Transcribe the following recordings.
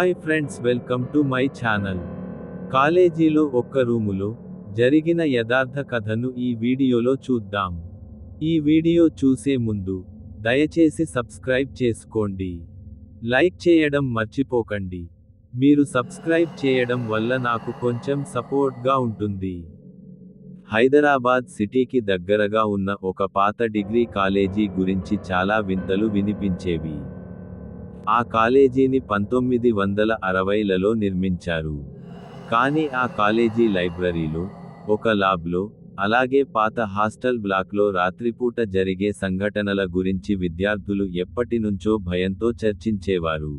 Hi friends welcome to my channel. కాలేజీలో ఒక్క రూములో జరిగిన యథార్థ కథను ఈ వీడియోలో చూద్దాం. ఈ వీడియో చూసే ముందు దయచేసి సబ్స్క్రైబ్ చేసుకోండి. లైక్ చేయడం మర్చిపోకండి. మీరు సబ్స్క్రైబ్ చేయడం వల్ల నాకు కొంచెం సపోర్ట్గా ఉంటుంది. హైదరాబాద్ సిటీకి దగ్గరగా ఉన్న ఒక పాత డిగ్రీ కాలేజీ గురించి చాలా వింతలు వినిపించేవి. ఆ కాలేజీని పంతొమ్మిది వందల అరవైలలో నిర్మించారు. కానీ ఆ కాలేజీ లైబ్రరీలో ఒక ల్యాబ్లో అలాగే పాత హాస్టల్ బ్లాక్లో రాత్రిపూట జరిగే సంఘటనల గురించి విద్యార్థులు ఎప్పటినుంచో భయంతో చర్చించేవారు.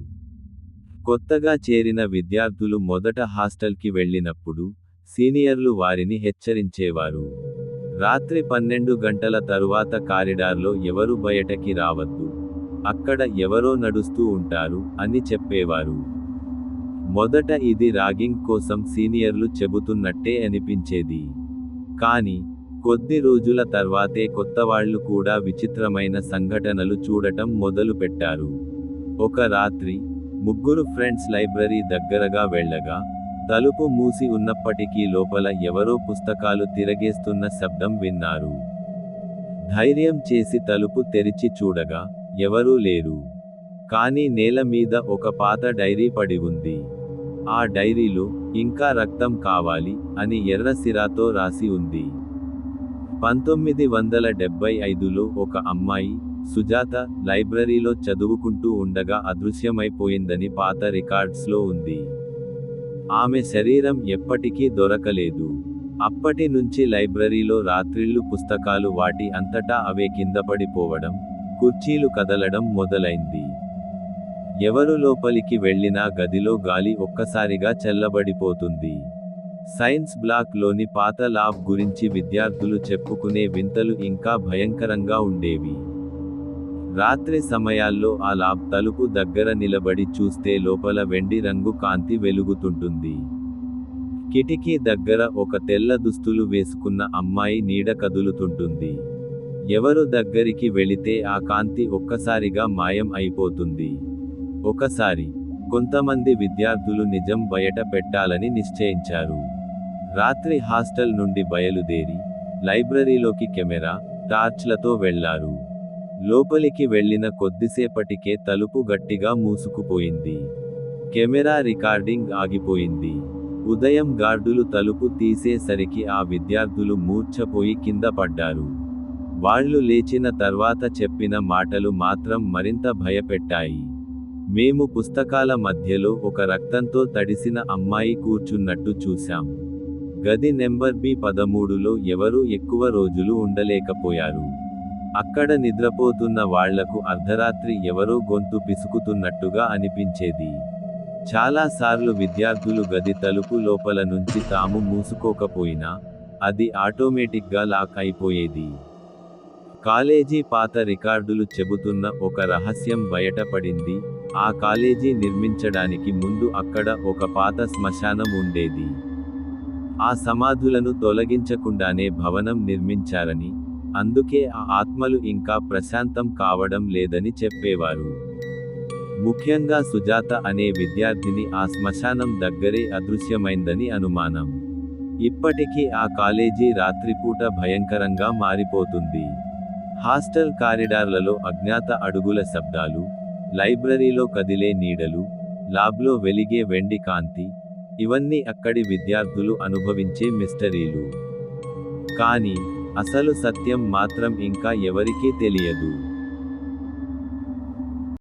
కొత్తగా చేరిన విద్యార్థులు మొదట హాస్టల్కి వెళ్ళినప్పుడు సీనియర్లు వారిని హెచ్చరించేవారు. రాత్రి పన్నెండు గంటల తరువాత కారిడార్లో ఎవరు బయటకి రావద్దు. అక్కడ ఎవరో నడుస్తూ ఉంటారు అని చెప్పేవారు. మొదట ఇది రాగింగ్ కోసం సీనియర్లు చెబుతున్నట్టే అనిపించేది. కానీ కొద్ది రోజుల తర్వాతే కొత్తవాళ్ళు కూడా విచిత్రమైన సంఘటనలు చూడటం మొదలుపెట్టారు ఒక రాత్రి ముగ్గురు ఫ్రెండ్స్ లైబ్రరీ దగ్గరగా వెళ్ళగా తలుపు మూసి ఉన్నప్పటికీ లోపల ఎవరో పుస్తకాలు తిరగేస్తున్న శబ్దం విన్నారు. ధైర్యం చేసి తలుపు తెరిచి చూడగా ఎవరూ లేరు. కానీ నేల మీద ఒక పాత డైరీ పడి ఉంది. ఆ డైరీలో ఇంకా రక్తం కావాలి అని ఎర్ర సిరాతో రాసి ఉంది. పంతొమ్మిది వందల డెబ్బై ఐదులో ఒక అమ్మాయి సుజాత లైబ్రరీలో చదువుకుంటూ ఉండగా అదృశ్యమైపోయిందని పాత రికార్డ్స్లో ఉంది. ఆమె శరీరం ఎప్పటికీ దొరకలేదు. అప్పటి నుంచి లైబ్రరీలో రాత్రిళ్ళు పుస్తకాలు వాటి అంతటా అవే కింద పడిపోవడం కుర్చీలు కదలడం మొదలైంది. ఎవరు లోపలికి వెళ్ళినా గదిలో గాలి ఒక్కసారిగా చల్లబడిపోతుంది. సైన్స్ బ్లాక్లోని పాత లాబ్ గురించి విద్యార్థులు చెప్పుకునే వింతలు ఇంకా భయంకరంగా ఉండేవి. రాత్రి సమయాల్లో ఆ లాబ్ తలుపు దగ్గర నిలబడి చూస్తే లోపల వెండి రంగు కాంతి వెలుగుతుంటుంది. కిటికీ దగ్గర ఒక తెల్ల దుస్తులు వేసుకున్న అమ్మాయి నీడ కదులుతుంటుంది. ఎవరు దగ్గరికి వెళితే ఆ కాంతి ఒక్కసారిగా మాయం అయిపోతుంది. ఒకసారి కొంతమంది విద్యార్థులు నిజం బయట పెట్టాలని నిశ్చయించారు. రాత్రి హాస్టల్ నుండి బయలుదేరి లైబ్రరీలోకి కెమెరా టార్చ్లతో వెళ్ళారు. లోపలికి వెళ్ళిన కొద్దిసేపటికే తలుపు గట్టిగా మూసుకుపోయింది. కెమెరా రికార్డింగ్ ఆగిపోయింది. ఉదయం గార్డులు తలుపు తీసేసరికి ఆ విద్యార్థులు మూర్ఛపోయి కింద పడ్డారు. వాళ్ళు లేచిన తర్వాత చెప్పిన మాటలు మాత్రం మరింత భయపెట్టాయి. మేము పుస్తకాల మధ్యలో ఒక రక్తంతో తడిసిన అమ్మాయి కూర్చున్నట్టు చూశాం. గది నెంబర్ బి పదమూడులో ఎవరూ ఎక్కువ రోజులు ఉండలేకపోయారు. అక్కడ నిద్రపోతున్న వాళ్ళకు అర్ధరాత్రి ఎవరో గొంతు పిసుకుతున్నట్టుగా అనిపించేది. చాలాసార్లు విద్యార్థులు గది తలుపు లోపల నుంచి తాము మూసుకోకపోయినా అది ఆటోమేటిక్గా లాక్ అయిపోయేది. కాలేజీ పాత రికార్డులు చెబుతున్న ఒక రహస్యం బయటపడింది. ఆ కాలేజీ నిర్మించడానికి ముందు అక్కడ ఒక పాత శ్మశానం ఉండేది. ఆ సమాధులను తొలగించకుండానే భవనం నిర్మించారని అందుకే ఆ ఆత్మలు ఇంకా ప్రశాంతం కావడం లేదని చెప్పేవారు. ముఖ్యంగా సుజాత అనే విద్యార్థిని ఆ శ్మశానం దగ్గరే అదృశ్యమైందని అనుమానం. ఇప్పటికీ ఆ కాలేజీ రాత్రిపూట భయంకరంగా మారిపోతుంది. హాస్టల్ కారిడార్లలో అజ్ఞాత అడుగుల శబ్దాలు లైబ్రరీలో కదిలే నీడలు ల్యాబ్లో వెలిగే వెండి కాంతి ఇవన్నీ అక్కడి విద్యార్థులు అనుభవించే మిస్టరీలు. కానీ అసలు సత్యం మాత్రం ఇంకా ఎవరికీ తెలియదు.